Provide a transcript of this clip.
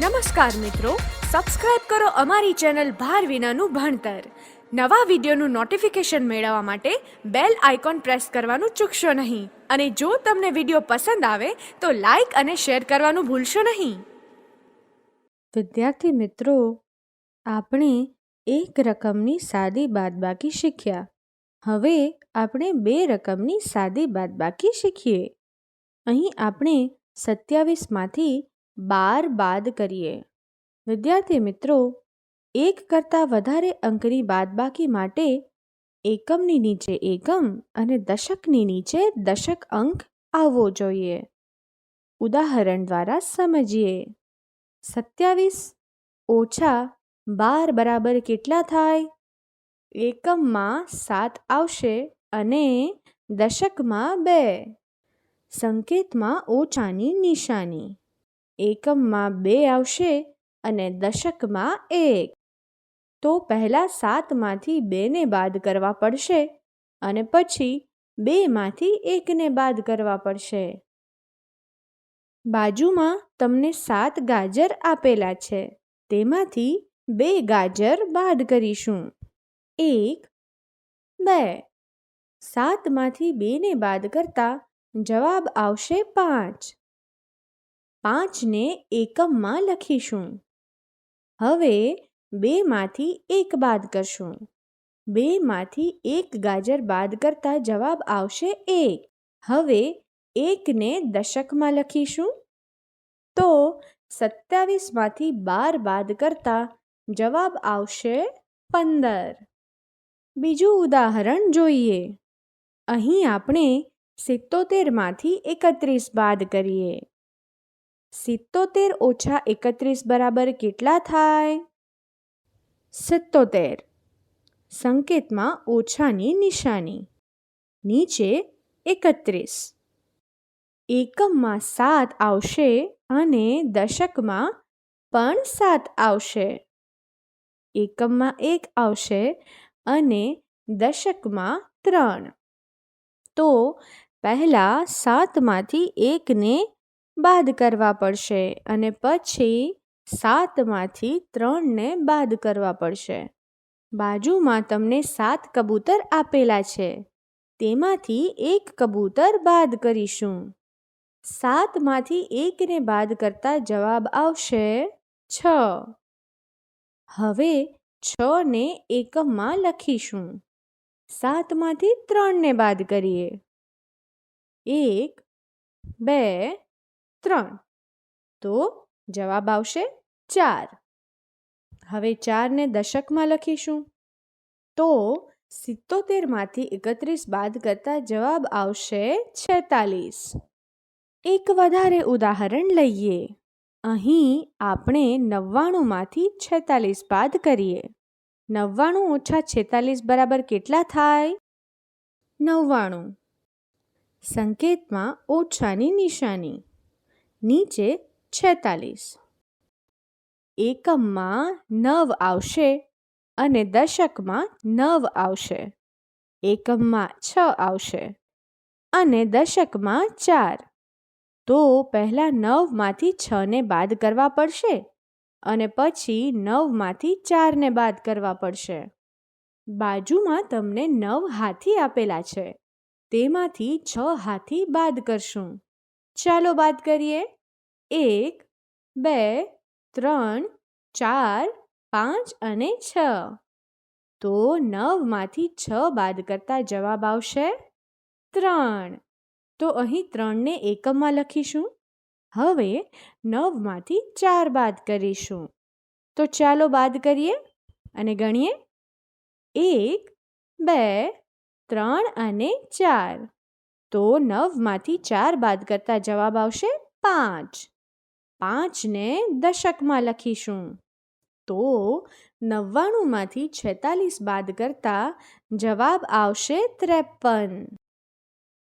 નમસ્કાર મિત્રો સબસ્ક્રાઇબ કરો અમારી ચેનલ ભાર વિનાનું ભણતર. નવા વિડીયોનું નોટિફિકેશન મેળવવા માટે બેલ આઇકોન પ્રેસ કરવાનું ચૂકશો નહીં. અને જો તમને વીડિયો પસંદ આવે, તો લાઈક અને શેર કરવાનું ભૂલશો નહીં. વિદ્યાર્થી મિત્રો, આપણે એક રકમની સાદી બાદબાકી શીખ્યા. હવે આપણે બે રકમની સાદી બાદબાકી શીખીએ. અહીં આપણે સત્યાવીસમાંથી બાર બાદ કરીએ. વિદ્યાર્થી મિત્રો, એક કરતાં વધારે અંકની બાદબાકી માટે એકમની નીચે એકમ અને દશકની નીચે દશક અંક આવવો જોઈએ. ઉદાહરણ દ્વારા સમજીએ. સત્યાવીસ ઓછા બાર બરાબર કેટલા થાય? એકમમાં સાત આવશે અને દશકમાં બે. સંકેતમાં ઓછાની નિશાની. એકમમાં બે આવશે અને દશકમાં એક. તો પહેલાં સાતમાંથી બેને બાદ કરવા પડશે અને પછી બેમાંથી એકને બાદ કરવા પડશે. બાજુમાં તમને સાત ગાજર આપેલા છે. તેમાંથી બે ગાજર બાદ કરીશું. એક, બે. સાતમાંથી બેને બાદ કરતા જવાબ આવશે પાંચ. પાંચને એકમમાં લખીશું. હવે બેમાંથી એક બાદ કરશું. બેમાંથી એક ગાજર બાદ કરતા જવાબ આવશે એક. હવે એકને દશકમાં લખીશું. તો સત્યાવીસમાંથી બાર બાદ કરતા જવાબ આવશે પંદર. બીજું ઉદાહરણ જોઈએ. અહીં આપણે સિત્તોતેરમાંથી એકત્રીસ બાદ કરીએ. સિત્તોતેર ઓછા એકત્રીસ બરાબર કેટલા થાય? સિત્તોતેર. સંકેતમાં ઓછાની નિશાની. નીચે એકત્રીસ. એકમમાં સાત આવશે અને દશકમાં પણ સાત આવશે. એકમમાં એક આવશે અને દશકમાં ત્રણ. તો પહેલાં સાતમાંથી એકને બાદ કરવા પડશે અને પછી સાતમાંથી ત્રણને બાદ કરવા પડશે. બાજુમાં તમને સાત કબૂતર આપેલા છે. તેમાંથી એક કબૂતર બાદ કરીશું. સાતમાંથી એકને બાદ કરતા જવાબ આવશે છ. હવે છને એકમમાં લખીશું. સાતમાંથી ત્રણને બાદ કરીએ. એક, બે ત્રણ. તો જવાબ આવશે ચાર. હવે ચારને દશકમાં લખીશું. તો સિત્તોતેરમાંથી એકત્રીસ બાદ કરતા જવાબ આવશે છેતાલીસ. એક વધારે ઉદાહરણ લઈએ. અહીં આપણે નવ્વાણુંમાંથી છેતાલીસ બાદ કરીએ. નવ્વાણું ઓછા છેતાલીસ બરાબર કેટલા થાય? નવ્વાણું. સંકેતમાં ઓછાની નિશાની. નીચે છેતાલીસ. એકમમાં નવ આવશે અને દશકમાં નવ આવશે. એકમમાં છ આવશે અને દશકમાં ચાર. તો પહેલાં નવમાંથી છને બાદ કરવા પડશે અને પછી નવમાંથી ચારને બાદ કરવા પડશે. બાજુમાં તમને નવ હાથી આપેલા છે. તેમાંથી છ હાથી બાદ કરશું. ચાલો બાદ કરીએ. એક, બે, ત્રણ, ચાર, પાંચ અને છ. તો નવમાંથી છ બાદ કરતા જવાબ આવશે ત્રણ. તો અહીં ત્રણને એકમમાં લખીશું. હવે નવમાંથી ચાર બાદ કરીશું. તો ચાલો બાદ કરીએ અને ગણીએ. એક, બે, ત્રણ અને ચાર. તો નવમાંથી ચાર બાદ કરતા જવાબ આવશે પાંચ. પાંચને દશકમાં લખીશું. તો નવ્વાણુંમાંથી છેતાલીસ બાદ કરતા જવાબ આવશે ત્રેપન.